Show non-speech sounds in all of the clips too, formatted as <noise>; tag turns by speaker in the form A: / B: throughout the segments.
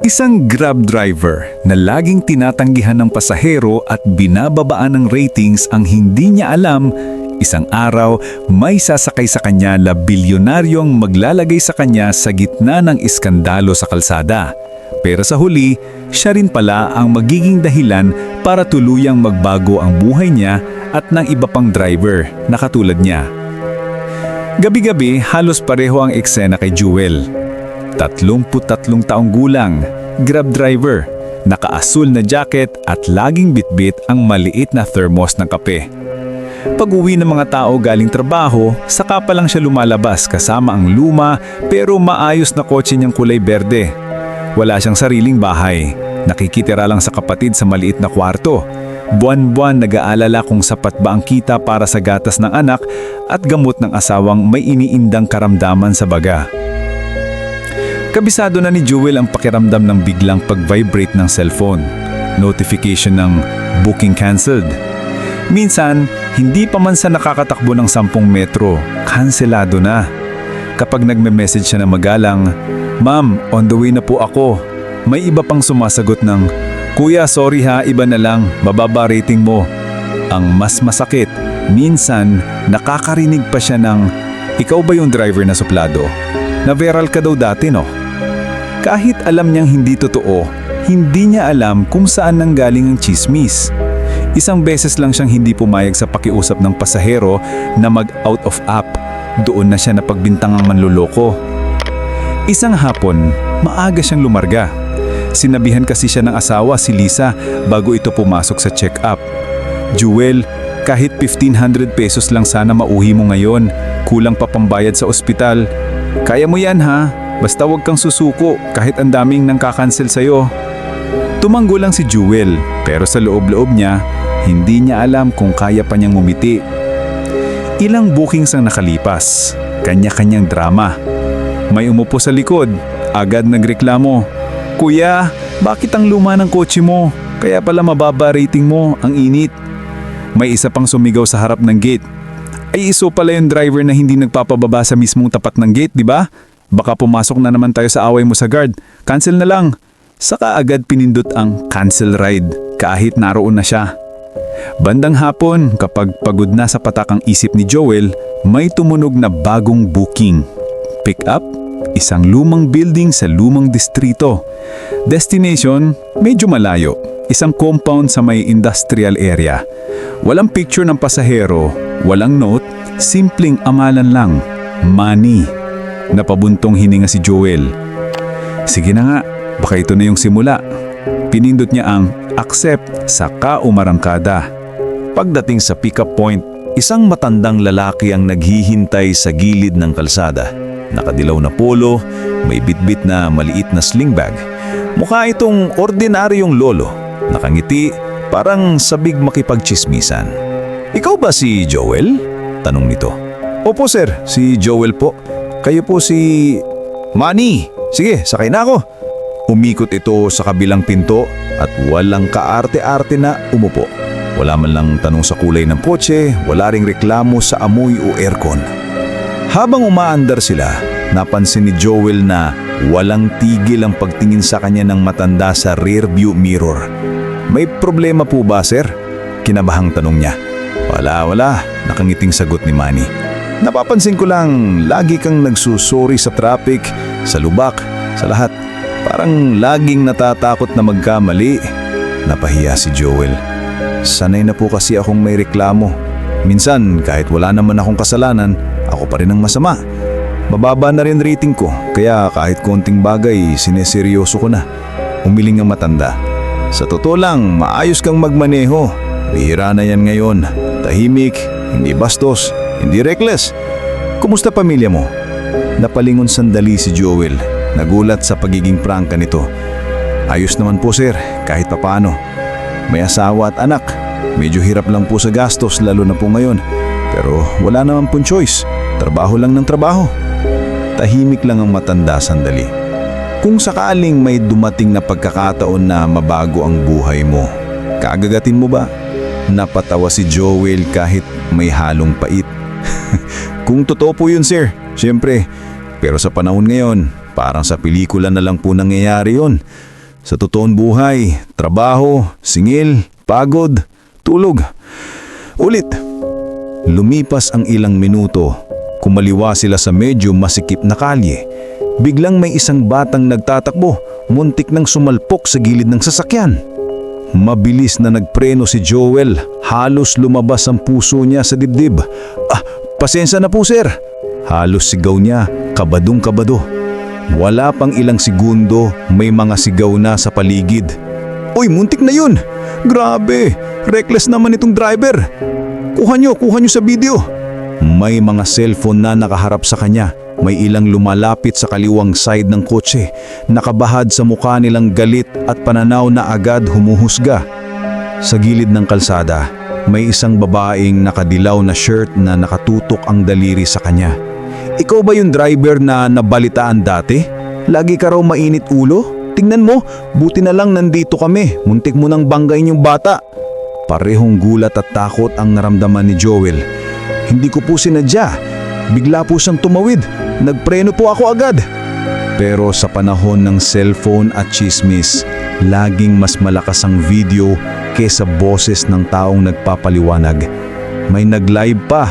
A: Isang grab driver na laging tinatanggihan ng pasahero at binababaan ng ratings ang hindi niya alam, isang araw may sasakay sa kanya na bilyonaryong maglalagay sa kanya sa gitna ng iskandalo sa kalsada. Pero sa huli, siya rin pala ang magiging dahilan para tuluyang magbago ang buhay niya at ng iba pang driver na katulad niya. Gabi-gabi, halos pareho ang eksena kay Jewel. 33 taong gulang, grab driver, nakaasul na jacket at laging bitbit ang maliit na thermos ng kape. Pag-uwi ng mga tao galing trabaho, saka pa lang siya lumalabas kasama ang luma pero maayos na kotse niyang kulay berde. Wala siyang sariling bahay. Nakikitira lang sa kapatid sa maliit na kwarto. Buwan-buwan nag-aalala kung sapat ba ang kita para sa gatas ng anak at gamot ng asawang may iniindang karamdaman sa baga. Kabisado na ni Jewel ang pakiramdam ng biglang pag-vibrate ng cellphone. Notification ng booking cancelled. Minsan, hindi pa man sa nakakatakbo ng 10 metro, kanselado na. Kapag nagme-message siya na magalang, Ma'am, on the way na po ako. May iba pang sumasagot ng, Kuya, sorry ha, iba na lang, bababa rating mo. Ang mas masakit, minsan nakakarinig pa siya ng, Ikaw ba yung driver na suplado? Na-viral ka daw dati no? Kahit alam niyang hindi totoo, hindi niya alam kung saan nanggaling ang chismis. Isang beses lang siyang hindi pumayag sa pakiusap ng pasahero na mag-out of app. Doon na siya napagbintangang manluloko. Isang hapon, maaga siyang lumarga. Sinabihan kasi siya ng asawa si Lisa bago ito pumasok sa check-up. Jewel, kahit 1500 pesos lang sana mauhi mo ngayon, kulang pa pambayad sa ospital. Kaya mo yan ha, basta wag kang susuko kahit ang daming nang kakansel sa'yo. Tumanggo lang si Jewel, pero sa loob-loob niya, hindi niya alam kung kaya pa niyang ngumiti. Ilang bookings ang nakalipas, kanya-kanyang drama. May umupo sa likod, agad nagreklamo. Kuya, bakit ang luma ng kotse mo? Kaya pala mababa rating mo, ang init. May isa pang sumigaw sa harap ng gate. Ay iso pala yung driver na hindi nagpapababa sa mismong tapat ng gate, di ba? Baka pumasok na naman tayo sa away mo sa guard. Cancel na lang. Saka agad pinindot ang cancel ride kahit naroon na siya. Bandang hapon, kapag pagod na sa patakang isip ni Joel, may tumunog na bagong booking. Pick up, isang lumang building sa lumang distrito. Destination, medyo malayo. Isang compound sa may industrial area. Walang picture ng pasahero, walang note, simpleng amalan lang. Money. Napabuntong hininga si Joel. Sige na nga, baka ito na yung simula. Pinindot niya ang accept sa kaumarangkada.
B: Pagdating sa pick-up point, isang matandang lalaki ang naghihintay sa gilid ng kalsada. Nakadilaw na polo, may bitbit na maliit na sling bag. Mukha itong ordinaryong lolo. Nakangiti, parang sabig makipagchismisan. Ikaw ba si Joel? Tanong nito. Opo sir, si Joel po. Kayo po si... Manny! Sige, sakay na ako. Umikot ito sa kabilang pinto at walang kaarte-arte na umupo. Wala man lang tanong sa kulay ng kotse, wala ring reklamo sa amoy o aircon. Habang umaandar sila, napansin ni Joel na walang tigil ang pagtingin sa kanya ng matanda sa rearview mirror. May problema po ba, sir? Kinabahang tanong niya. Wala, wala, nakangiting sagot ni Manny. Napapansin ko lang, lagi kang nagsusuri sa traffic, sa lubak, sa lahat. Parang laging natatakot na magkamali. Napahiya si Joel. Sanay na po kasi akong may reklamo. Minsan, kahit wala naman akong kasalanan, ako pa rin ang masama. Mababa na rin rating ko, kaya kahit konting bagay, sineseryoso ko na. Umiling ang matanda. Sa totoo lang, maayos kang magmaneho. Bihira na yan ngayon. Tahimik, hindi bastos, hindi reckless. Kumusta pamilya mo? Napalingon sandali si Joel. Nagulat sa pagiging prangka nito. Ayos naman po sir, kahit papano. May asawa at anak. Medyo hirap lang po sa gastos lalo na po ngayon. Pero wala naman pong choice. Trabaho lang ng trabaho. Tahimik lang ang matanda sandali. Kung sakaling may dumating na pagkakataon na mabago ang buhay mo, kaagagatin mo ba? Napatawa si Joel kahit may halong pait. <laughs> Kung totoo po yun sir, siyempre, Pero sa panahon ngayon, parang sa pelikula na lang po nangyayari yon. Sa totoong buhay, trabaho, singil, pagod, tulog. Ulit. Lumipas ang ilang minuto. Kumaliwa sila sa medyo masikip na kalye. Biglang may isang batang nagtatakbo, muntik nang sumalpok sa gilid ng sasakyan. Mabilis na nagpreno si Joel, halos lumabas ang puso niya sa dibdib. Ah, pasensya na po sir. Halos sigaw niya, kabadong kabado. Wala pang ilang segundo, may mga sigaw na sa paligid. Uy, muntik na yun! Grabe! Reckless naman itong driver! Kuha nyo, kuha nyo sa video! May mga cellphone na nakaharap sa kanya. May ilang lumalapit sa kaliwang side ng kotse. Nakabahad sa mukha nilang galit at pananaw na agad humuhusga. Sa gilid ng kalsada, may isang babaeng nakadilaw na shirt na nakatutok ang daliri sa kanya. Ikaw ba yung driver na nabalitaan dati? Lagi ka raw mainit ulo? Tingnan mo, buti na lang nandito kami. Muntik mo nang banggain yung bata. Parehong gulat at takot ang naramdaman ni Joel. Hindi ko po sinadya. Bigla po siyang tumawid. Nagpreno po ako agad. Pero sa panahon ng cellphone at chismis, laging mas malakas ang video kesa boses ng taong nagpapaliwanag. May nag-live pa.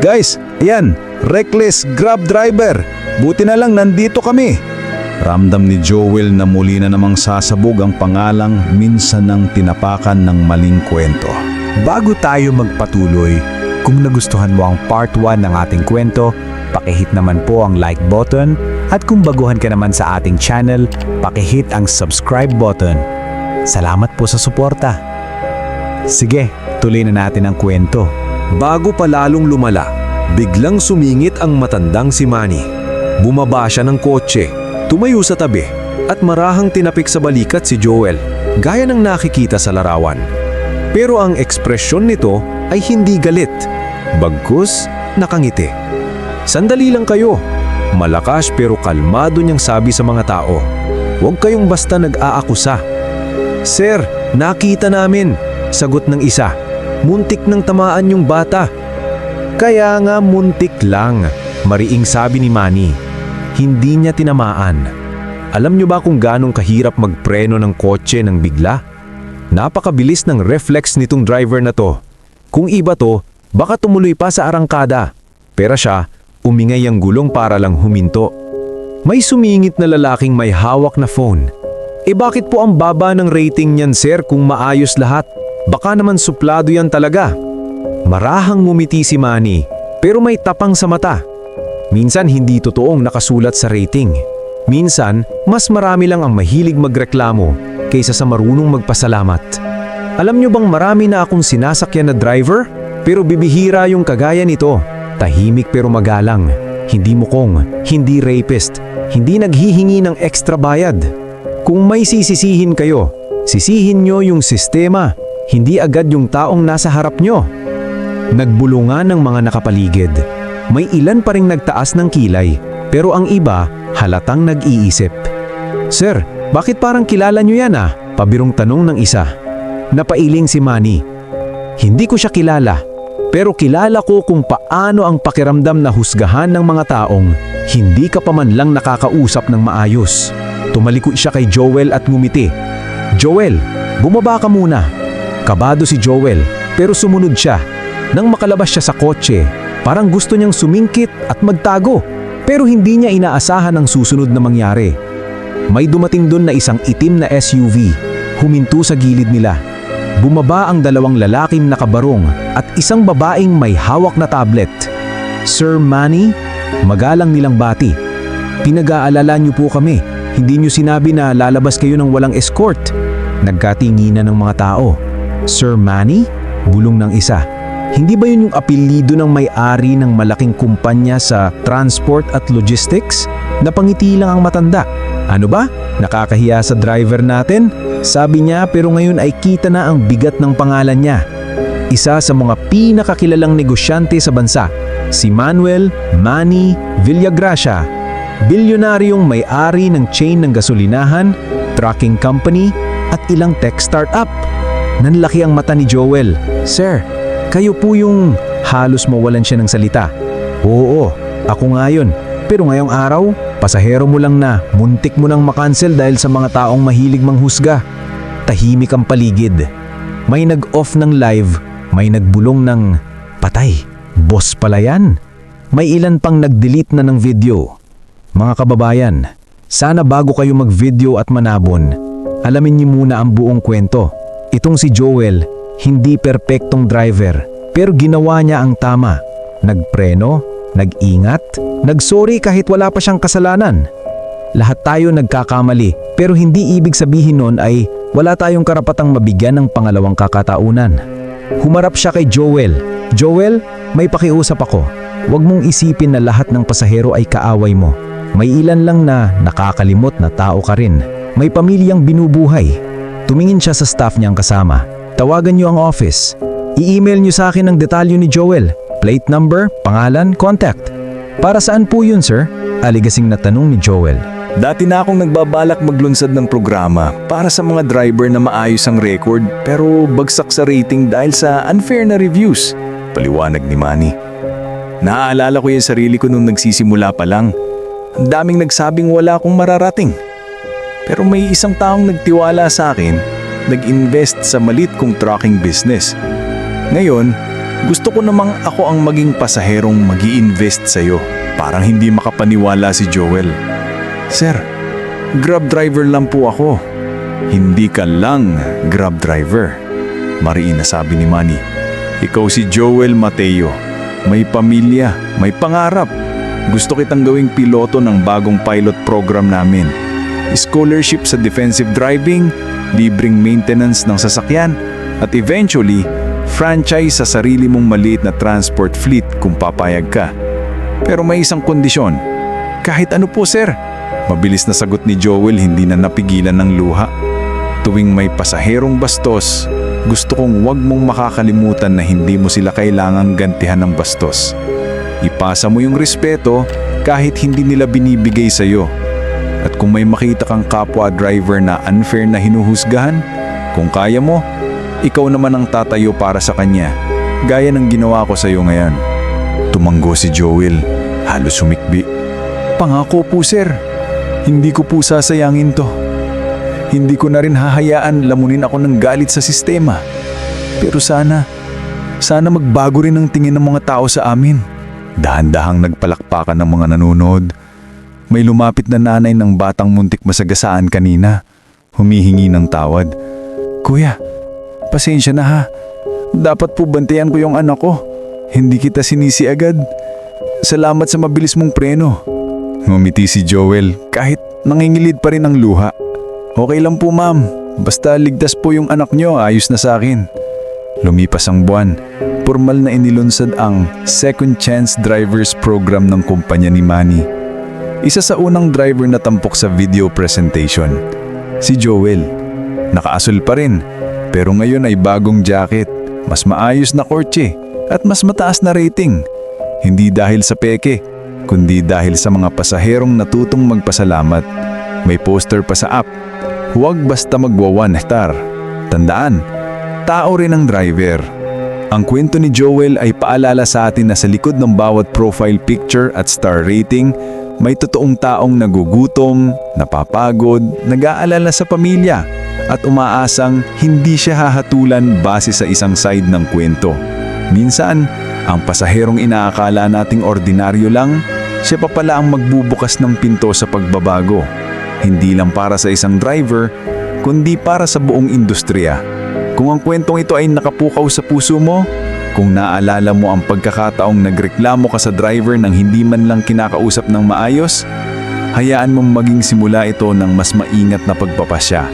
B: Guys, ayan, reckless grab driver. Buti na lang nandito kami. Ramdam ni Joel na muli na namang sasabog ang pangalang minsan ng tinapakan ng maling kwento.
C: Bago tayo magpatuloy, kung nagustuhan mo ang part 1 ng ating kwento, pakihit naman po ang like button at kung baguhan ka naman sa ating channel, pakihit ang subscribe button. Salamat po sa suporta. Sige, tuloy na natin ang kwento.
D: Bago pa lalong lumala, biglang sumingit ang matandang si Manny. Bumaba siya ng kotse, tumayo sa tabi, at marahang tinapik sa balikat si Joel, gaya ng nakikita sa larawan. Pero ang ekspresyon nito ay hindi galit, bagkus nakangiti. Sandali lang kayo. Malakas pero kalmado niyang sabi sa mga tao. Huwag kayong basta nag-aakusa. Sir, nakita namin, sagot ng isa. Muntik nang tamaan yung bata. Kaya nga muntik lang, mariing sabi ni Manny. Hindi niya tinamaan. Alam niyo ba kung ganong kahirap magpreno ng kotse ng bigla? Napakabilis ng reflex nitong driver na to. Kung iba to, baka tumuloy pa sa arangkada. Pero siya, umingay ang gulong para lang huminto. May sumingit na lalaking may hawak na phone. E bakit po ang baba ng rating niyan sir kung maayos lahat? Baka naman suplado yan talaga. Marahang ngumiti si Manny, pero may tapang sa mata. Minsan hindi totoong nakasulat sa rating. Minsan, mas marami lang ang mahilig magreklamo kaysa sa marunong magpasalamat. Alam nyo bang marami na akong sinasakyan na driver? Pero bibihira yung kagaya nito. Tahimik pero magalang. Hindi mukong, hindi rapist, hindi naghihingi ng extra bayad. Kung may sisisihin kayo, sisihin nyo yung sistema, hindi agad yung taong nasa harap nyo. Nagbulungan ng mga nakapaligid. May ilan pa ring nagtaas ng kilay, pero ang iba halatang nag-iisip. Sir, bakit parang kilala nyo yan ah? Pabirong tanong ng isa. Napailing si Manny. Hindi ko siya kilala, pero kilala ko kung paano ang pakiramdam na husgahan ng mga taong hindi ka pa man lang nakakausap ng maayos. Tumaliko siya kay Joel at ngumiti. Joel, bumaba ka muna. Kabado si Joel, pero sumunod siya. Nang makalabas siya sa kotse, parang gusto niyang sumingkit at magtago. Pero hindi niya inaasahan ang susunod na mangyari. May dumating doon na isang itim na SUV, huminto sa gilid nila. Bumaba ang dalawang lalaking nakabarong at isang babaeng may hawak na tablet. Sir Manny, magalang nilang bati. Pinag-aalala niyo po kami, hindi niyo sinabi na lalabas kayo ng walang escort. Nagkatinginan ng mga tao. Sir Manny? Bulong ng isa. Hindi ba yun yung apelido ng may-ari ng malaking kumpanya sa transport at logistics? Napangiti lang ang matanda. Ano ba? Nakakahiya sa driver natin? Sabi niya pero ngayon ay kita na ang bigat ng pangalan niya. Isa sa mga pinakakilalang negosyante sa bansa, si Manuel Manny Villagracia. Bilyonaryong may-ari ng chain ng gasolinahan, trucking company at ilang tech startup. Nanlaki ang mata ni Joel. Sir, kayo po yung halos mawalan siya ng salita. Oo, ako nga yun.
C: Pero ngayong araw, pasahero mo lang na, muntik mo nang makancel dahil sa mga taong mahilig manghusga. Tahimik ang paligid. May nag-off ng live, may nagbulong ng patay. Boss pala yan. May ilan pang nag-delete na ng video. Mga kababayan, sana bago kayo mag-video at manabon, alamin niyo muna ang buong kwento. Itong si Joel, hindi perpektong driver, pero ginawa niya ang tama. Nagpreno, nag-ingat, nagsorry kahit wala pa siyang kasalanan. Lahat tayo nagkakamali, pero hindi ibig sabihin nun ay wala tayong karapatang mabigyan ng pangalawang kakataunan. Humarap siya kay Joel. Joel, may pakiusap ako. Huwag mong isipin na lahat ng pasahero ay kaaway mo. May ilan lang na nakakalimot na tao ka rin. May pamilyang binubuhay. Tumingin siya sa staff niyang kasama. Tawagan niyo ang office. I-email niyo sa akin ang detalyo ni Joel. Plate number, pangalan, contact. Para saan po yun, sir? Aligasing na tanong ni Joel.
B: Dati na akong nagbabalak maglunsad ng programa para sa mga driver na maayos ang record pero bagsak sa rating dahil sa unfair na reviews. Paliwanag ni Manny. Naaalala ko yung sarili ko nung nagsisimula pa lang. Ang daming nagsabing wala akong mararating. Pero may isang taong nagtiwala sa akin, nag-invest sa malit kong trucking business. Ngayon, gusto ko namang ako ang maging pasaherong mag invest sa'yo. Parang hindi makapaniwala si Joel. Sir, grab driver lang po ako. Hindi ka lang grab driver. Mariin na sabi ni Manny. Ikaw si Joel Mateo. May pamilya, may pangarap. Gusto kitang gawing piloto ng bagong pilot program namin. Scholarship sa defensive driving, libreng maintenance ng sasakyan, at eventually, franchise sa sarili mong maliit na transport fleet kung papayag ka. Pero may isang kondisyon. Kahit ano po sir. Mabilis na sagot ni Joel hindi na napigilan ng luha. Tuwing may pasaherong bastos, gusto kong wag mong makakalimutan na hindi mo sila kailangang gantihan ng bastos. Ipasa mo yung respeto kahit hindi nila binibigay sa'yo. At kung may makita kang kapwa driver na unfair na hinuhusgahan, kung kaya mo, ikaw naman ang tatayo para sa kanya, gaya ng ginawa ko sa'yo ngayon. Tumanggo si Joel, halos sumikbi. Pangako po sir, hindi ko po sasayangin to. Hindi ko na rin hahayaan lamunin ako ng galit sa sistema. Pero sana, sana magbago rin ang tingin ng mga tao sa amin. Dahan-dahang nagpalakpakan ng mga nanonood. May lumapit na nanay ng batang muntik masagasaan kanina. Humihingi ng tawad. Kuya, pasensya na ha. Dapat po bantayan ko yung anak ko. Hindi kita sinisi agad. Salamat sa mabilis mong preno. Ngumiti si Joel kahit nangingilid pa rin ang luha. Okay lang po ma'am, basta ligtas po yung anak nyo, ayos na sa akin. Lumipas ang buwan, formal na inilunsad ang Second Chance Drivers Program ng kumpanya ni Manny. Isa sa unang driver na tampok sa video presentation, si Joel. Nakaasul pa rin, pero ngayon ay bagong jacket, mas maayos na kotse, at mas mataas na rating. Hindi dahil sa peke, kundi dahil sa mga pasaherong natutong magpasalamat. May poster pa sa app, huwag basta magwa one star. Tandaan, tao rin ang driver. Ang kwento ni Joel ay paalala sa atin na sa likod ng bawat profile picture at star rating, may totoong taong nagugutom, napapagod, nag-aalala sa pamilya, at umaasang hindi siya hahatulan base sa isang side ng kwento. Minsan, ang pasaherong inaakala nating ordinaryo lang, siya pa pala ang magbubukas ng pinto sa pagbabago. Hindi lang para sa isang driver, kundi para sa buong industriya. Kung ang kwentong ito ay nakapukaw sa puso mo, kung naalala mo ang pagkakataong nagreklamo ka sa driver nang hindi man lang kinakausap ng maayos, hayaan mong maging simula ito ng mas maingat na pagpapasya.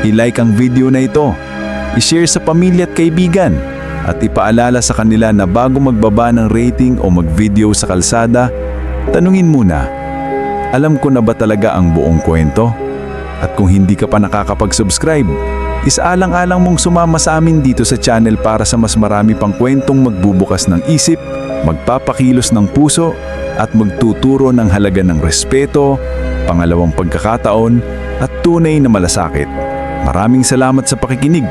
B: I-like ang video na ito, i-share sa pamilya at kaibigan, at ipaalala sa kanila na bago magbaba ng rating o mag-video sa kalsada, tanungin muna, alam ko na ba talaga ang buong kwento? At kung hindi ka pa nakakapag-subscribe, isaalang-alang mong sumama sa amin dito sa channel para sa mas marami pang kwentong magbubukas ng isip, magpapakilos ng puso, at magtuturo ng halaga ng respeto, pangalawang pagkakataon, at tunay na malasakit. Maraming salamat sa pakikinig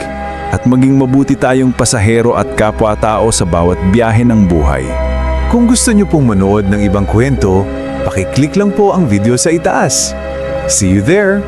B: at maging mabuti tayong pasahero at kapwa-tao sa bawat biyahe ng buhay.
D: Kung gusto niyo pong manood ng ibang kwento,
A: Pakiclick lang po ang video sa itaas. See you there!